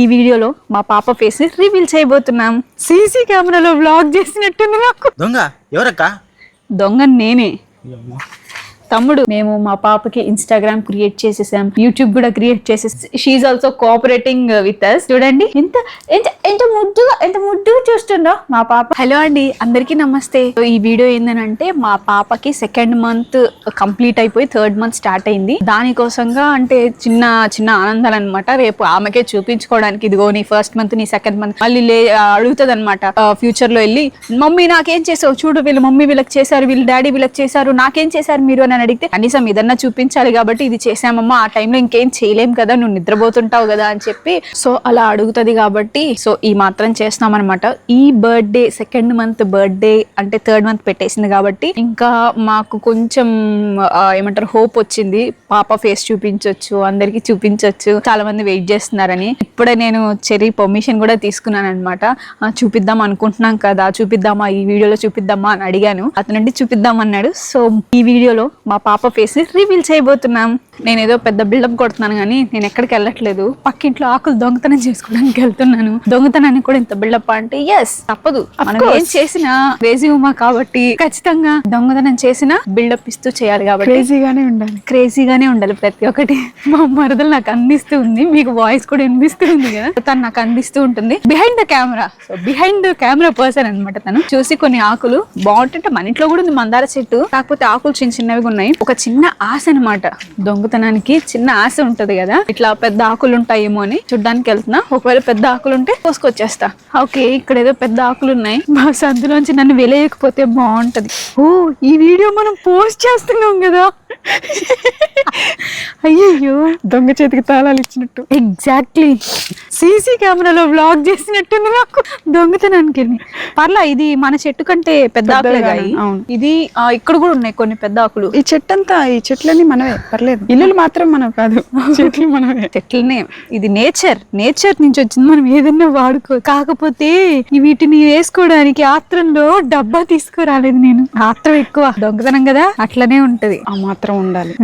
ఈ వీడియోలో మా పాప ఫేస్ రివీల్ చేయబోతున్నాం. సీసీ కెమెరాలో వ్లాగ్ చేసినట్టుంది నాకు దొంగ ఎవరక్క? దొంగ నేనే. తమ్ముడు మేము మా పాపకి ఇన్స్టాగ్రామ్ క్రియేట్ చేసేసాం యూట్యూబ్ కూడా క్రియేట్ చేసేసి she also cooperating with us చూడండి ఎంత ఎంత ఎంత ముద్దుగా ఎంత ముద్దుగా చూస్తుండో మా పాప. హలో అండి అందరికీ నమస్తే. ఈ వీడియో ఏంటంటే మా పాపకి సెకండ్ మంత్ కంప్లీట్ అయిపోయి థర్డ్ మంత్ స్టార్ట్ అయింది. దానికోసంగా అంటే చిన్న చిన్న ఆనందాలు అనమాట రేపు ఆమెకే చూపించుకోవడానికి ఇదిగో నీ ఫస్ట్ మంత్ నీ సెకండ్ మంత్ మళ్ళీ లే అడుగుతుంది అనమాట ఫ్యూచర్లో వెళ్ళి మమ్మీ నాకేం చేసావు? చూడు వీళ్ళు మమ్మీ వీళ్ళకి చేశారు వీళ్ళ డాడీ వీళ్ళకి చేశారు నాకేం చేశారు మీరు? అని అడిగితే కనీసం ఏదన్నా చూపించాలి కాబట్టి ఇది చేసామమ్మా ఆ టైంలో ఇంకేం చేయలేం కదా నువ్వు నిద్రపోతుంటావు కదా అని చెప్పి. సో అలా అడుగుతుంది కాబట్టి సో ఈ మాత్రం చేస్తున్నాం అనమాట ఈ బర్త్డే సెకండ్ మంత్ బర్త్డే అంటే థర్డ్ మంత్ పెట్టేసింది కాబట్టి ఇంకా మాకు కొంచెం ఏమంటారు హోప్ వచ్చింది. పాప ఫేస్ చూపించవచ్చు అందరికి చూపించవచ్చు చాలా మంది వెయిట్ చేస్తున్నారని. ఇప్పుడే నేను చెర్రీ పర్మిషన్ కూడా తీసుకున్నాను అనమాట చూపిద్దాం అనుకుంటున్నాం కదా చూపిద్దామా ఈ వీడియోలో చూపిద్దామా అని అడిగాను. అతనండి చూపిద్దాం అన్నాడు. సో ఈ వీడియోలో మా పాప ఫేస్ని రివీల్ చేయబోతున్నాం. నేను ఏదో పెద్ద బిల్డప్ కొడుతున్నాను కానీ నేను ఎక్కడికి వెళ్ళట్లేదు. పక్కింట్లో ఆకులు దొంగతనం చేసుకోవడానికి వెళ్తున్నాను. దొంగతనానికి కూడా ఇంత బిల్డప్ అంటే ఎస్ తప్పదు. మనం ఏం చేసినా క్రేజీ ఉమా కాబట్టి ఖచ్చితంగా దొంగతనం చేసినా బిల్డప్ ఇస్తూ చేయాలి కాబట్టి క్రేజీగానే ఉండాలి. క్రేజీగానే ఉండాలి ప్రతి ఒక్కటి. మా మరదలు నాకు అందిస్తూ ఉంది. మీకు వాయిస్ కూడా వినిపిస్తూ ఉంది కదా. తను నాకు అందిస్తూ ఉంటుంది. Behind the camera so behind the camera person అనమాట తను. చూసి కొన్ని ఆకులు. బాగుంటుంటే మన ఇంట్లో కూడా ఉంది మందార చెట్టు. కాకపోతే ఆకులు చిన్న చిన్నవి ఉన్నాయి. ఒక చిన్న ఆశ అనమాట దొంగతనానికి చిన్న ఆశ ఉంటది కదా. ఇట్లా పెద్ద ఆకులు ఉంటాయేమో అని చూడ్డానికి వెళ్తున్నా. ఒకవేళ పెద్ద ఆకులు ఉంటే కోసుకొచ్చేస్తా. ఓకే ఇక్కడ ఏదో పెద్ద ఆకులు ఉన్నాయి మా సందులోంచి నన్ను వెలేయకపోతే బాగుంటది. ఓ ఈ వీడియో మనం పోస్ట్ చేస్తున్నాం కదా. అయ్యయ్యో. దొంగ చేతికి తాళాలు ఇచ్చినట్టు. ఎగ్జాక్ట్లీ సీసీ కెమెరాలో వ్లాగ్ చేసినట్టుంది నాకు. దొంగతనానికి పర్లా ఇది మన చెట్టు కంటే పెద్ద ఆకులే. అవును. ఇది ఇక్కడ కూడా ఉన్నాయి కొన్ని పెద్ద ఆకులు. ఈ చెట్టు అంతా ఈ చెట్లన్నీ మనవే. పర్లేదు. ఇల్లులు మాత్రం మనం కాదు. చెట్లు మనవే. చెట్లనే. ఇది నేచర్. నేచర్ నుంచి వచ్చింది. మనం ఏదన్నా వాడుకో కాకపోతే వీటిని వేసుకోవడానికి ఆత్రంలో డబ్బా తీసుకురాలేదు నేను. ఆత్రం ఎక్కువ. దొంగతనం కదా? అట్లనే ఉంటది. ఆ మాత్రం ఉండాలి.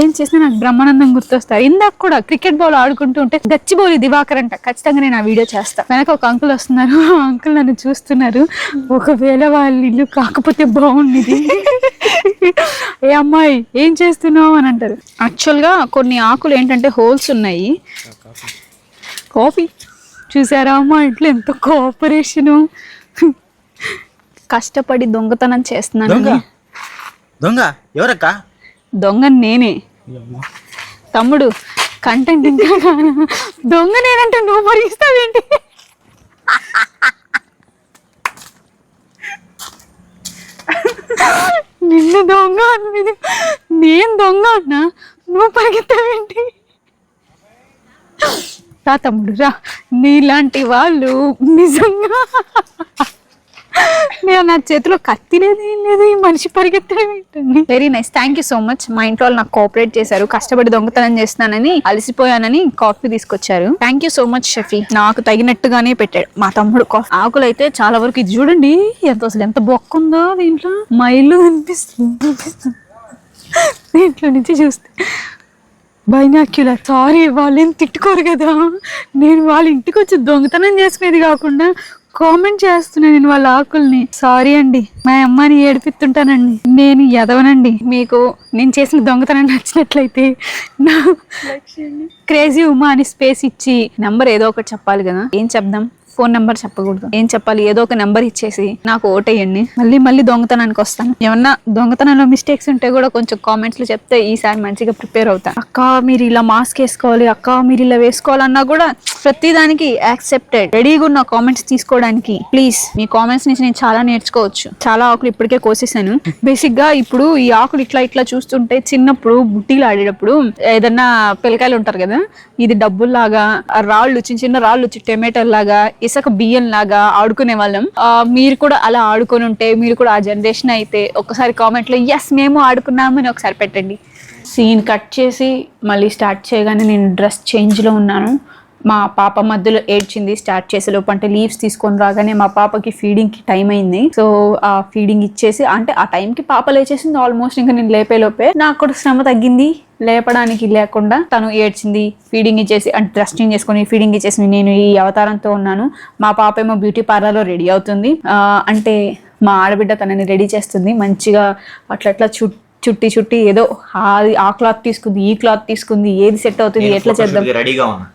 ఏం చేసినా నాకు బ్రహ్మానందం గుర్తొస్తారు ఇందాక కూడా క్రికెట్ బాల్ ఆడుకుంటూ ఉంటే గచ్చిబౌలి దివాకర్ అంట. ఖచ్చితంగా నేను ఆ వీడియో చేస్తా. వెనక ఒక అంకుల్ వస్తున్నారు. ఆ అంకుల్ నన్ను చూస్తున్నారు. ఒకవేళ వాళ్ళ ఇల్లు కాకపోతే బాగుండేది. ఏ అమ్మాయి ఏం చేస్తున్నావు అని అంటారు. యాక్చువల్గా కొన్ని ఆకులు ఏంటంటే హోల్స్ ఉన్నాయి. కాఫీ. చూసారా అమ్మా ఇంట్లో ఎంత కోఆపరేషను కష్టపడి దొంగతనం దొంగ? చేస్తున్నాను దొంగ? ఎవరక్క? దొంగ నేనే. తమ్ముడు కంటెంట్ ఇంకా. దొంగ నేనంటే నువ్వు మరి నిన్ను దొంగ అన్నది నేను దొంగ అన్నా. నువ్వు పరిగెత్తావేంటి? రా తమ్ముడు రా. నీలాంటి వాళ్ళు నిజంగా. నేను నా చేతిలో కత్తి లేదు ఏం లేదు ఈ మనిషి పరిగెత్తడం ఏంటండి? Very nice thank you so much మా ఇంట్లో వాళ్ళు నాకు కోఆపరేట్ చేశారు. కష్టపడి దొంగతనం చేస్తున్నానని అలసిపోయానని కాఫీ తీసుకొచ్చారు. Thank you so much Shafi నాకు తగినట్టుగానే పెట్టాడు మా తమ్ముడు కాఫీ ఆకులు అయితే చాలా వరకు ఇది చూడండి ఎంత అసలు ఎంత బొక్క ఉందో దీంట్లో. మా ఇల్లు కనిపిస్తుంది దీంట్లో నుంచి చూస్తే. బైనాక్యులర్ సారీ వాళ్ళు ఏం తిట్టుకోరు కదా. నేను వాళ్ళ ఇంటికి వచ్చి దొంగతనం చేసుకునేది కాకుండా కామెంట్ చేస్తున్నాను నేను వాళ్ళ ఆకుల్ని. సారీ అండి మా అమ్మని ఏడిపిస్తుంటానండి. నేను ఎదవనండి మీకు నేను చేసిన దొంగతనం నచ్చినట్లయితే నా క్రేజీ ఉమా అని స్పేస్ ఇచ్చి నెంబర్ ఏదో ఒకటి చెప్పాలి కదా. ఏం చెప్దాం? ఫోన్ నెంబర్ చెప్పకూడదు. ఏం చెప్పాలి? ఏదో ఒక నెంబర్ ఇచ్చేసి నాకు ఓటేయండి మళ్ళీ మళ్ళీ దొంగతనానికి వస్తాను. ఏమన్నా దొంగతనంలో మిస్టేక్స్ ఉంటే కూడా కొంచెం కామెంట్స్ చెప్తే ఈసారి మంచిగా ప్రిపేర్ అవుతాను అక్క మీరు ఇలా మాస్క్ వేసుకోవాలి అక్క మీరు ఇలా వేసుకోవాలన్నా కూడా ప్రతి దానికి యాక్సెప్టెడ్ రెడీగా ఉన్న కామెంట్స్ తీసుకోవడానికి ప్లీజ్ మీ కామెంట్స్ నుంచి నేను చాలా నేర్చుకోవచ్చు. చాలా ఆకులు ఇప్పటికే కోసేసాను. బేసిక్గా ఇప్పుడు ఈ ఆకులు ఇట్లా ఇట్లా చూస్తుంటే చిన్నప్పుడు బుట్టీలు ఆడేటప్పుడు ఏదన్నా పిల్లకాయలు ఉంటారు కదా ఇది డబ్బుల్లాగా ఆ రాళ్ళు చిన్న చిన్న రాళ్ళు వచ్చి లాగా ఇసుక బియ్యం లాగా ఆడుకునే వాళ్ళం. మీరు కూడా అలా ఆడుకొని ఉంటే మీరు కూడా ఆ జనరేషన్ అయితే ఒకసారి కామెంట్లో ఎస్ మేము ఆడుకున్నామని ఒకసారి పెట్టండి. సీన్ కట్ చేసి మళ్ళీ స్టార్ట్ చేయగానే నేను డ్రెస్ చేంజ్లో ఉన్నాను. మా పాప మధ్యలో ఏడ్చింది స్టార్ట్ చేసే లోపు అంటే లీవ్స్ తీసుకొని రాగానే మా పాపకి ఫీడింగ్కి టైం అయింది. సో ఆ ఫీడింగ్ ఇచ్చేసి అంటే ఆ time కి పాప లేచేసింది ఆల్మోస్ట్ ఇంకా నేను లేపే లోపే. నాకు కూడా శ్రమ తగ్గింది. లేపడానికి లేకుండా తను ఏడ్చింది ఫీడింగ్ ఇచ్చేసి అంటే డ్రెస్టింగ్ చేసుకొని ఫీడింగ్ ఇచ్చేసి నేను ఈ అవతారంతో ఉన్నాను. మా పాప ఏమో బ్యూటీ పార్లర్లో రెడీ అవుతుంది. అంటే మా ఆడబిడ్డ తనని రెడీ చేస్తుంది. మంచిగా అట్లా అట్లా చుట్ చుట్టి చుట్టి ఏదో ఆ క్లాత్ తీసుకుంది ఈ క్లాత్ తీసుకుంది ఏది సెట్ అవుతుంది ఎట్లా చేద్దాం? రెడీగా ఉన్నా.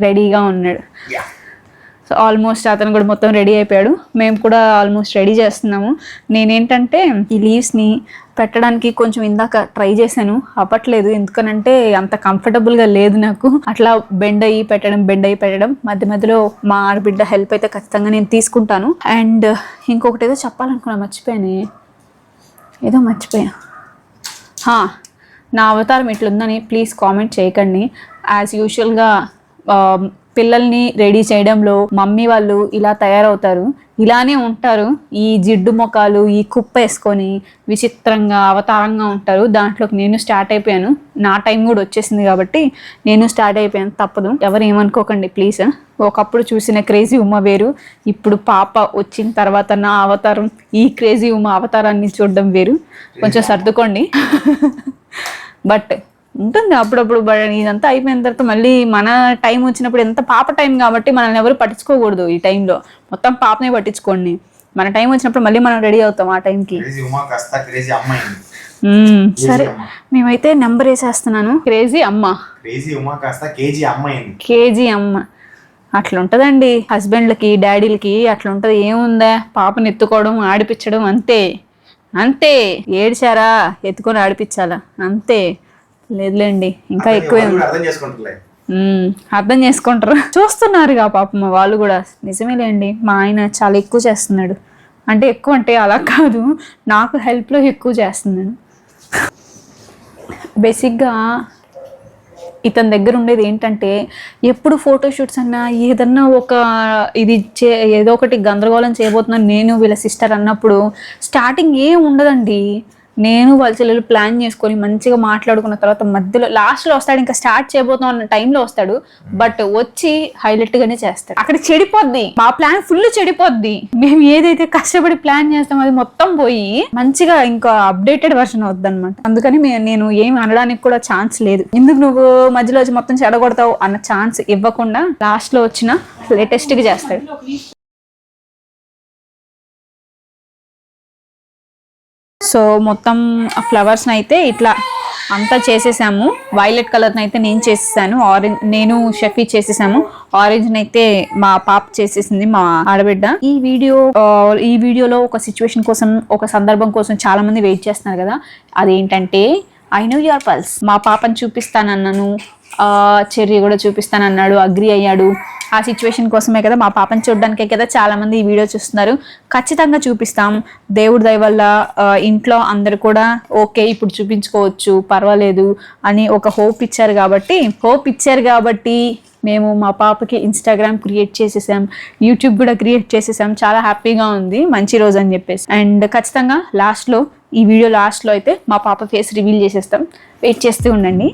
రెడీగా ఉన్నాడు. సో ఆల్మోస్ట్ అతను కూడా మొత్తం రెడీ అయిపోయాడు. మేము కూడా ఆల్మోస్ట్ రెడీ చేస్తున్నాము. నేనేంటంటే ఈ లీవ్స్ని పెట్టడానికి కొంచెం ఇందాక ట్రై చేశాను. అవ్వట్లేదు. ఎందుకనంటే అంత కంఫర్టబుల్గా లేదు నాకు. అట్లా బెండ్ అయ్యి పెట్టడం బెండ్ అయ్యి పెట్టడం. మధ్య మధ్యలో మా ఆడబిడ్డ హెల్ప్ అయితే ఖచ్చితంగా నేను తీసుకుంటాను. అండ్ ఇంకొకటి ఏదో చెప్పాలనుకున్నా మర్చిపోయాను. ఏదో మర్చిపోయా. నా అవతారం ఇట్లుందని ప్లీజ్ కామెంట్ చేయకండి. యాజ్ యూజువల్గా పిల్లల్ని రెడీ చేయడంలో మమ్మీ వాళ్ళు ఇలా తయారవుతారు. ఇలానే ఉంటారు. ఈ జిడ్డు మొఖాలు ఈ కుప్ప వేసుకొని విచిత్రంగా అవతారంగా ఉంటారు. దాంట్లోకి నేను స్టార్ట్ అయిపోయాను. నా టైం కూడా వచ్చేసింది కాబట్టి నేను స్టార్ట్ అయిపోయాను. తప్పదు. ఎవరు ఏమనుకోకండి ప్లీజ్. ఒకప్పుడు చూసిన క్రేజీ ఉమ్మ వేరు. ఇప్పుడు పాప వచ్చిన తర్వాత నా అవతారం ఈ క్రేజీ ఉమ్మ అవతారాన్ని చూడడం వేరు. కొంచెం సర్దుకోండి. బట్ ఉంటుంది అప్పుడప్పుడు ఇదంతా అయిపోయిన తర్వాత మళ్ళీ మన టైం వచ్చినప్పుడు ఎంత పాప టైం కాబట్టి మనల్ని ఎవరు పట్టించుకోకూడదు ఈ టైంలో మొత్తం పాపనే పట్టించుకోండి. మన టైం వచ్చినప్పుడు మళ్ళీ మనం రెడీ అవుతాం ఆ టైంకి క్రేజీ ఉమా కాస్త క్రేజీ అమ్మాయి మ్మ్. సరే. మేమైతే నెంబర్ వేసేస్తున్నాను. క్రేజీ అమ్మ. క్రేజీ ఉమా కాస్త కేజీ అమ్మాయి కేజీ అమ్మ. అట్లా ఉంటుందండి హస్బెండ్లకి డాడీలకి అట్లా ఉంటుంది ఏముందా? పాపని ఎత్తుకోవడం ఆడిపించడం అంతే. అంతే. ఏడ్చారా? ఎత్తుకొని ఆడిపించాలా? అంతే. లేదులేండి ఇంకా ఎక్కువే ఉంది. అర్థం చేసుకుంటులే మ్మ్. అర్థం చేసుకుంటారు. చూస్తున్నారుగా పాపం వాళ్ళు కూడా. నిజమేలేండి మా ఆయన చాలా ఎక్కువ చేస్తున్నాడు. అంటే ఎక్కువ అంటే అలా కాదు నాకు హెల్ప్లో ఎక్కువ చేస్తున్నాడు. బేసిక్గా ఇతని దగ్గర ఉండేది ఏంటంటే ఎప్పుడు ఫోటోషూట్స్ అన్నా ఏదన్నా ఒక ఇది చే ఏదో ఒకటి గందరగోళం చేయబోతున్నాను నేను వీళ్ళ సిస్టర్ అన్నప్పుడు స్టార్టింగ్ ఏం ఉండదండి. నేను వాళ్ళ చెల్లెలు ప్లాన్ చేసుకొని మంచిగా మాట్లాడుకున్న తర్వాత మధ్యలో లాస్ట్లో వస్తాడు ఇంకా స్టార్ట్ చేయబోతాం అన్న టైంలో వస్తాడు. బట్ వచ్చి హైలైట్ గానే చేస్తాడు. అక్కడ చెడిపోద్ది. మా ప్లాన్ ఫుల్ చెడిపోద్ది. మేము ఏదైతే కష్టపడి ప్లాన్ చేస్తామో అది మొత్తం పోయి మంచిగా ఇంకా అప్డేటెడ్ వర్షన్ అవుద్ది అనమాట అందుకని నేను ఏం అనడానికి కూడా ఛాన్స్ లేదు. ఎందుకు నువ్వు మధ్యలో వచ్చి మొత్తం చెడగొడతావు అన్న ఛాన్స్ ఇవ్వకుండా లాస్ట్లో వచ్చిన లేటెస్ట్గా చేస్తాడు. సో మొత్తం ఫ్లవర్స్ని అయితే ఇట్లా అంతా చేసేసాము. వైలెట్ కలర్ని అయితే నేను చేసేసాను. ఆరెంజ్ నేను షఫీ చేసేసాము. ఆరెంజ్ అయితే మా పాప చేసేసింది మా ఆడబిడ్డ. ఈ వీడియో ఈ వీడియోలో ఒక సిచ్యువేషన్ కోసం ఒక సందర్భం కోసం చాలా మంది వెయిట్ చేస్తున్నారు కదా. అదేంటంటే ఐ నో యువర్ పల్స్ మా పాపని చూపిస్తానన్నాను. చర్య చెర్రీ కూడా చూపిస్తానన్నాడు అగ్రి అయ్యాడు. ఆ సిచ్యువేషన్ కోసమే కదా మా పాపని చూడడానికే కదా చాలామంది ఈ వీడియో చూస్తున్నారు. ఖచ్చితంగా చూపిస్తాం. దేవుడి దయ వల్ల ఇంట్లో అందరు కూడా ఓకే ఇప్పుడు చూపించుకోవచ్చు పర్వాలేదు అని ఒక హోప్ ఇచ్చారు కాబట్టి హోప్ ఇచ్చారు కాబట్టి మేము మా పాపకి ఇన్స్టాగ్రామ్ క్రియేట్ చేసేసాం. యూట్యూబ్ కూడా క్రియేట్ చేసేసాం. చాలా హ్యాపీగా ఉంది. మంచి రోజు అని చెప్పేసి. అండ్ ఖచ్చితంగా లాస్ట్లో ఈ వీడియో లాస్ట్లో అయితే మా పాప ఫేస్ రివీల్ చేసేస్తాం. వెయిట్ చేస్తూ ఉండండి.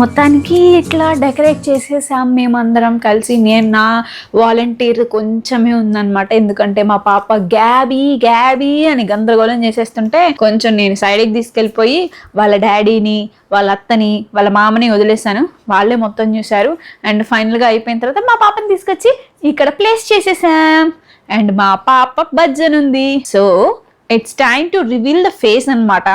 మొత్తానికి ఇట్లా డెకరేట్ చేసేసాం మేమందరం కలిసి. నేను నా వాలంటీర్ కొంచెమే ఉందన్నమాట. ఎందుకంటే మా పాప గ్యాబీ గ్యాబీ అని గందరగోళం చేసేస్తుంటే కొంచెం నేను సైడ్కి తీసుకెళ్ళిపోయి వాళ్ళ డాడీని వాళ్ళ అత్తని వాళ్ళ మామని వదిలేశాను. వాళ్ళే మొత్తం చూశారు. అండ్ ఫైనల్గా అయిపోయిన తర్వాత మా పాపని తీసుకొచ్చి ఇక్కడ ప్లేస్ చేసేసాం. అండ్ మా పాప బజ్జన్ ఉంది so it's time to reveal the face అనమాట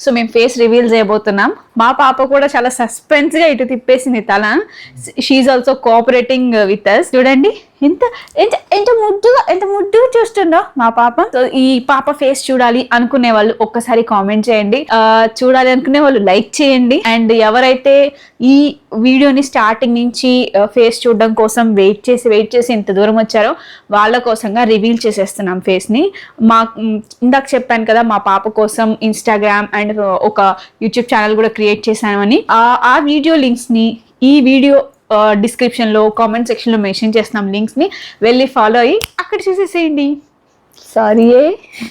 సో మేము ఫేస్ రివీల్ చేయబోతున్నాం. మా పాప కూడా చాలా సస్పెన్స్గా ఇటు తిప్పేసింది తల. She also cooperating with us చూడండి ఎంత ఎంత ఎంత ముద్దుగా ఎంత ముద్దుగా చూస్తుందో మా పాప. సో ఈ పాప ఫేస్ చూడాలి అనుకునే వాళ్ళు ఒక్కసారి కామెంట్ చేయండి. చూడాలి అనుకునే వాళ్ళు లైక్ చేయండి. అండ్ ఎవరైతే ఈ వీడియోని స్టార్టింగ్ నుంచి ఫేస్ చూడడం కోసం వెయిట్ చేసి వెయిట్ చేసి ఇంత దూరం వచ్చారో వాళ్ళ కోసంగా రివీల్ చేసేస్తున్నాం ఫేస్ని మా ఇందాక చెప్పాను కదా మా పాప కోసం ఇన్స్టాగ్రామ్ అండ్ ఒక యూట్యూబ్ ఛానల్ కూడా క్రియేట్ చేశామని ఆ ఆ వీడియో లింక్స్ని ఈ వీడియో డిస్క్రిప్షన్లో కామెంట్ సెక్షన్లో మెన్షన్ చేస్తున్నాం. లింక్స్ని వెళ్ళి ఫాలో అయ్యి అక్కడ చూసేసేయండి. సారీ